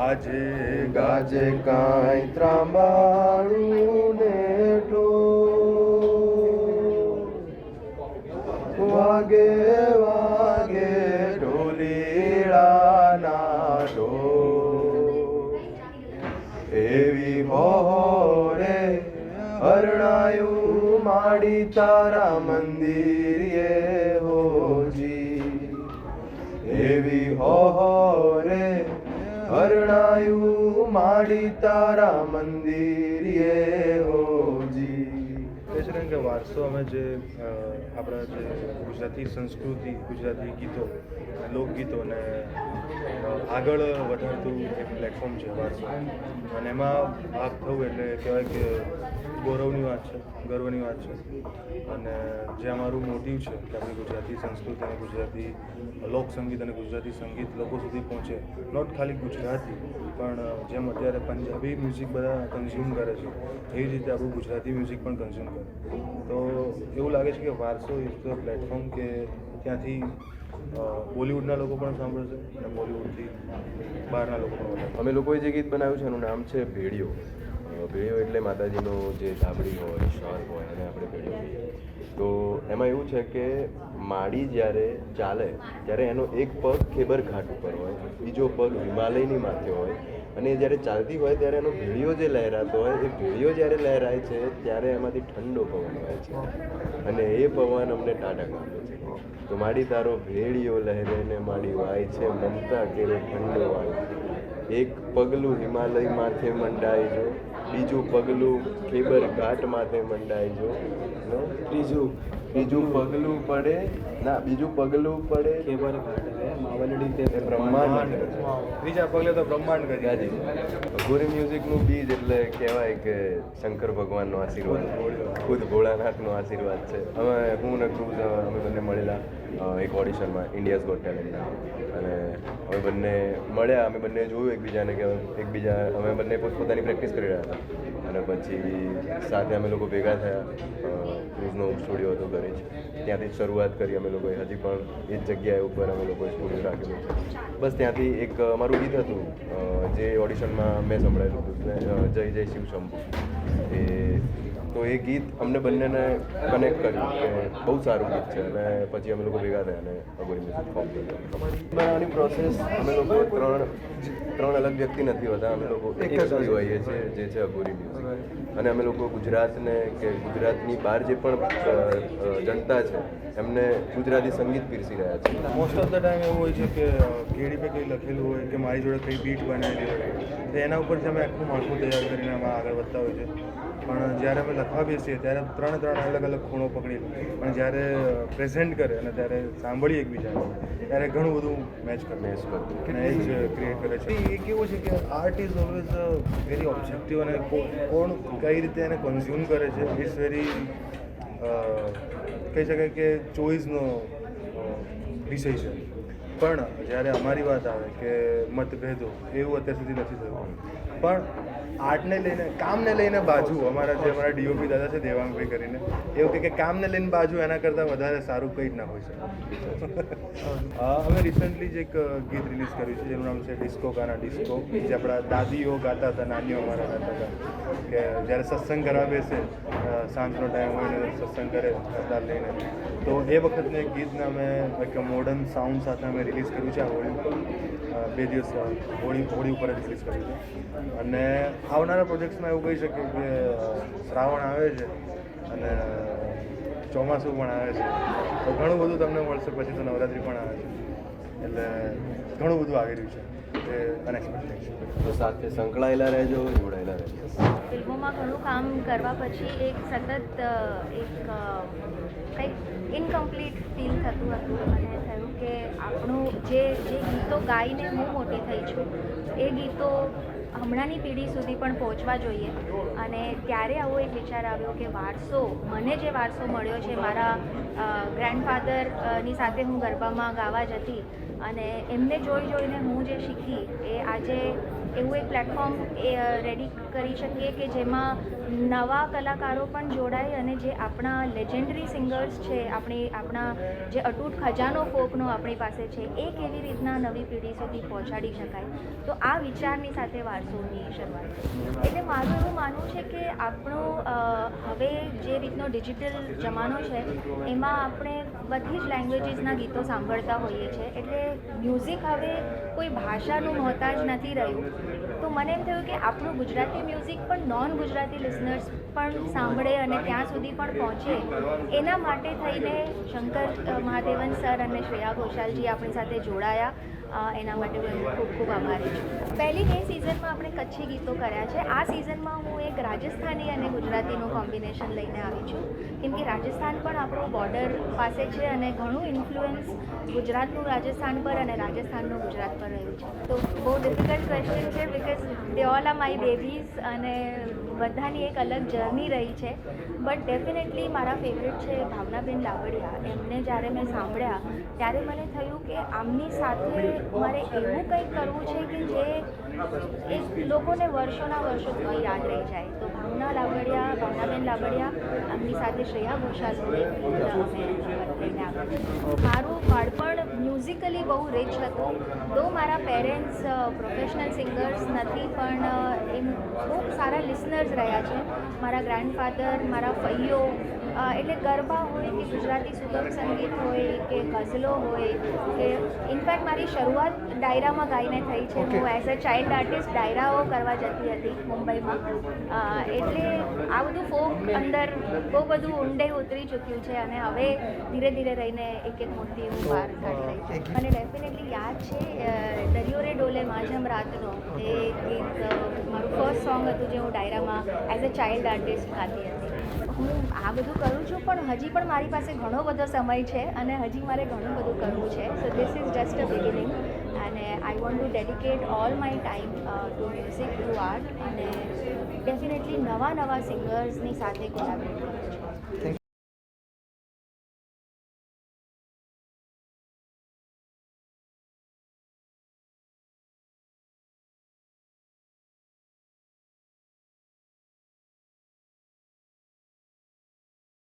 આજે ગાજે કાંઈ ત્રાંબાળું ને ઢોલ વાગે વાગે ઢોલીડાના ઢો. એવી હોરે હરણાયું માડી તારા મંદિરે હોજી. એવી હોરે હરણાયું માડી તારા એ હોજી છે કે વારસો અમે જે આપણા જે ગુજરાતી સંસ્કૃતિ, ગુજરાતી ગીતો લોકગીતોને આગળ વધારતું એક પ્લેટફોર્મ છે વારસો. અને એમાં ભાગ થવું એટલે કહેવાય કે ગૌરવની વાત છે, ગર્વની વાત છે. અને જે અમારું મોટિવ છે કે આપણી ગુજરાતી સંસ્કૃતિ અને ગુજરાતી લોક સંગીત અને ગુજરાતી સંગીત લોકો સુધી પહોંચે નોટ ખાલી ગુજરાતી, પણ જેમ અત્યારે પંજાબી મ્યુઝિક બધા કન્ઝ્યુમ કરે છે એવી જ રીતે આપણું ગુજરાતી મ્યુઝિક પણ કન્ઝ્યુમ કરે. તો એવું લાગે છે કે વારસો ઇઝ ધ પ્લેટફોર્મ કે ત્યાંથી બોલિવૂડના લોકો પણ સાંભળશે અને બોલિવૂડથી બહારના લોકો પણ અમે લોકોએ જે ગીત બનાવ્યું છે એનું નામ છે ભેડિયો. અ, એટલે માતાજીનો જે ધાબળી હોય શર હોય અને આપણે કહીએ તો એમાં એવું છે કે માડી જ્યારે ચાલે ત્યારે એનો એક પગ ખેબર ઘાટ ઉપર હોય બીજો પગ હિમાલયની માથે હોય અને જ્યારે ચાલતી હોય ત્યારે એનો ભેડિયો જે લહેરાતો હોય એ ભેડિયો જ્યારે લહેરાય છે ત્યારે એમાંથી ઠંડો પવન હોય છે. અને એ પવન અમને ટાઢક આપે છે. તો માડી તારો ભેળીઓ લહેરે ને માડી વાય છે મમતા કેરો ઠંડો વાય. એક પગલું હિમાલય માથે મંડાઈ જો બીજું પગલું ખેબર ઘાટ માથે મંડાઈ જો નો? ત્રીજું બીજું પગલું પડે ના બીજું પગલું પડે. ખેબર ઘાટ માવલડી તે બ્રહ્માંડ ત્રીજા પગલે તો બ્રહ્માંડ કરી ગાજી. ગોરી મ્યુઝિકનું બીજ એટલે કહેવાય કે શંકર ભગવાનનો આશીર્વાદ. ખુદ ભોળાનાથનો આશીર્વાદ છે. અમે હું ને ક્રુઝ અમે બંને મળેલા એક ઓડિશનમાં ઇન્ડિયાઝ ગોટ ટેલેન્ટના અને અમે બંને મળ્યા અમે બંને જોયું એકબીજાને કે એકબીજા અમે બંને પોતપોતાની પ્રેક્ટિસ કરી રહ્યા હતા. અને પછી સાથે અમે લોકો ભેગા થયા. ક્રુઝનો સ્ટુડિયો હતો ઘરે જ. ત્યાંથી શરૂઆત કરી અમે લોકોએ. હજી પણ એ જ જગ્યાએ ઉપર અમે લોકોએ સ્ટુડિયો રાખેલો છે. બસ ત્યાંથી એક અમારું ગીત હતું. જે ઓડિશનમાં મેં સંભળાયેલું હતું. જય જય શિવ શંભુ. એ, તો એ ગીત અમને બંનેને કનેક્ટ કર્યું કે બહુ સારું ગીત છે. અને પછી અમે લોકો ભેગા થયા અને અગોરી મ્યુઝિક ફોર્મ કર્યું. બનાવવાની પ્રોસેસ અમે લોકો ત્રણ ત્રણ અલગ વ્યક્તિ નથી હોતા. અમે લોકો એક જ હોઈએ છીએ જે છે અઘોરી મ્યુઝિક અને અમે લોકો ગુજરાતને કે ગુજરાતની બહાર જે પણ જનતા છે એમને ગુજરાતી સંગીત પીરસી રહ્યા છે. મોસ્ટ ઓફ ધ ટાઈમ એવું હોય છે કે કેડી પે કંઈ લખેલું હોય કે મારી જોડે કંઈ બીટ બનાવેલી હોય તો એના ઉપરથી અમે આખું માળખું તૈયાર કરીને અમે આગળ વધતા હોય છે. પણ જ્યારે અમે લખવા બેસીએ ત્યારે ત્રણ ત્રણ અલગ અલગ ખૂણો પકડી પણ જ્યારે પ્રેઝન્ટ કરે અને ત્યારે સાંભળીએ એકબીજાને ત્યારે ઘણું બધું મેચ કરે. મેચ કરે. એ જ ક્રિએટ કરે છે. એ કેવું છે કે art is always very objective અને કોણ કઈ રીતે એને કન્ઝ્યુમ કરે છે ઇટ્સ વેરી કહી શકાય કે ચોઈસનો વિષય છે. પણ જ્યારે અમારી વાત આવે કે મતભેદો, એવું અત્યાર સુધી નથી થયું. પણ આર્ટને લઈને, કામને લઈને બાજુ, અમારા જે અમારા ડીઓપી દાદા છે, દેવાંગભાઈ કરીને, એવું કે કામને લઈને બાજુ, એના કરતાં વધારે સારું કંઈ જ ના હોય છે અમે રિસન્ટલી જ એક ગીત રિલીઝ કર્યું છે, જેનું નામ છે ડિસ્કો ગાના ડિસ્કો જે આપણા દાદીઓ ગાતા હતા, નાનીઓ અમારા ગાતા હતા, કે જ્યારે સત્સંગ કરવા બેસે સાંજનો ટાઈમ હોય ને સત્સંગ કરે સરદાર લઈને. તો એ વખતને ગીતને અમે એક મોડર્ન સાઉન્ડ સાથે અમે રિલીઝ કર્યું છે, આ હોળી બે દિવસ હોળી હોળી ઉપર રિલીઝ કર્યું છે. અને આવનારા પ્રોજેક્ટ્સમાં એવું કહી શકીએ કે શ્રાવણ આવે છે અને ચોમાસું પણ આવે છે. તો ઘણું બધું તમને મળશે, પછી તો નવરાત્રિ પણ આવે છે. એટલે ઘણું બધું આવી રહ્યું છે. એ અનએક્સપેક્ટેડ તો સાથે સંકળાયેલા રહેજો જોડાયેલા રહેજો. ફિલ્મોમાં ઘણું કામ કરવા પછી એક સતત એક કંઈક ઇનકમ્પ્લીટ ફીલ થતું હતું અને થયું કે આપણું જે જે ગીતો ગાઈને હું મોટી થઈ છું એ ગીતો હમણાંની પેઢી સુધી પણ પહોંચવા જોઈએ. અને ત્યારે આવો એક વિચાર આવ્યો કે વારસો, મને જે વારસો મળ્યો છે મારા ગ્રેન્ડફાધરની સાથે હું ગરબામાં ગાવા જતી અને એમને જોઈ જોઈને હું જે શીખી, એ આજે એવું એક પ્લેટફોર્મ એ રેડી કરી શકીએ કે જેમાં નવા કલાકારો પણ જોડાય અને જે આપણા લેજેન્ડરી સિંગર્સ છે, આપણી, આપણા જે અટૂટ ખજાનો ફોકનો આપણી પાસે છે, એ કેવી રીતના નવી પેઢી સુધી પહોંચાડી શકાય? તો આ વિચારની સાથે વારસોની શરૂઆત. એટલે મારું એવું માનવું છે કે આપણું હવે જે રીતનો ડિજિટલ જમાનો છે, એમાં આપણે બધી જ લેંગ્વેજીસના ગીતો સાંભળતા હોઈએ છીએ. એટલે મ્યુઝિક હવે કોઈ ભાષાનું મોહતાજ નથી રહ્યું. તો મને એમ થયું કે આપણું ગુજરાતી મ્યુઝિક પણ નોન ગુજરાતી લિસનર્સ પણ સાંભળે અને ત્યાં સુધી પણ પહોંચે. એના માટે થઈને શંકર મહાદેવન સર અને શ્રેયા ઘોષાલજી આપણી સાથે જોડાયા. એના માટે હું ખૂબ ખૂબ આભારી છું. પહેલી બે સિઝનમાં આપણે કચ્છી ગીતો કર્યા છે. આ સિઝનમાં હું એક રાજસ્થાની અને ગુજરાતીનું કોમ્બિનેશન લઈને આવી છું. કેમ કે રાજસ્થાન પણ આપણું બોર્ડર પાસે છે અને ઘણું ઇન્ફ્લુઅન્સ ગુજરાતનું રાજસ્થાન પર અને રાજસ્થાનનું ગુજરાત પર રહ્યું છે. તો બહુ ડિફિકલ્ટ ક્વેશ્ચન છે because they all are my babies અને બધાની એક અલગ જર્ની રહી છે. બટ ડેફિનેટલી મારા ફેવરેટ છે ભાવનાબેન લાવડિયા એમને જ્યારે મેં સાંભળ્યા, ત્યારે મને થયું કે આમની સાથે મારે એવું કંઈક કરવું છે કે જે એ લોકોને વર્ષોના વર્ષો સુધી યાદ રહી જાય. તો ભાવના લાબડિયા ભાવનાબેન લાબડિયા એમની સાથે શ્રેયા ઘોષાલ મારું બાળપણ મ્યુઝિકલી બહુ રિચ હતું. તો મારા પેરેન્ટ્સ પ્રોફેશનલ સિંગર્સ નથી પણ એમ બહુ સારા લિસનર્સ રહ્યા છે. મારા ગ્રાન્ડફાધર મારા અ, એટલે ગરબા હોય કે ગુજરાતી સુગમ સંગીત હોય કે ગઝલો હોય કે ઇનફેક્ટ મારી શરૂઆત ડાયરામાં ગાઈને થઈ છે. હું એઝ અ ચાઇલ્ડ આર્ટિસ્ટ ડાયરાઓ કરવા જતી હતી મુંબઈમાં. એટલે આ બધું ફોક અંદર બહુ બધું ઊંડે ઉતરી ચૂક્યું છે અને હવે ધીરે ધીરે રહીને એક એક મૂર્તિ હું બહાર કાઢી રહી છું. અને ડેફિનેટલી યાદ છે દરિયો રે ડોલે માઝમ રાતનો. એ ગીત મારું ફર્સ્ટ સોંગ હતું જે હું ડાયરામાં એઝ અ ચાઇલ્ડ આર્ટિસ્ટ ગાતી હતી. હું આ બધું કરું છું, પણ હજી પણ મારી પાસે ઘણો બધો સમય છે અને હજી મારે ઘણું બધું કરવું છે. So this is just a beginning અને I want to dedicate all my time to music to art અને ડેફિનેટલી નવા નવા સિંગર્સની સાથે કોલાબરેટ કરું છું.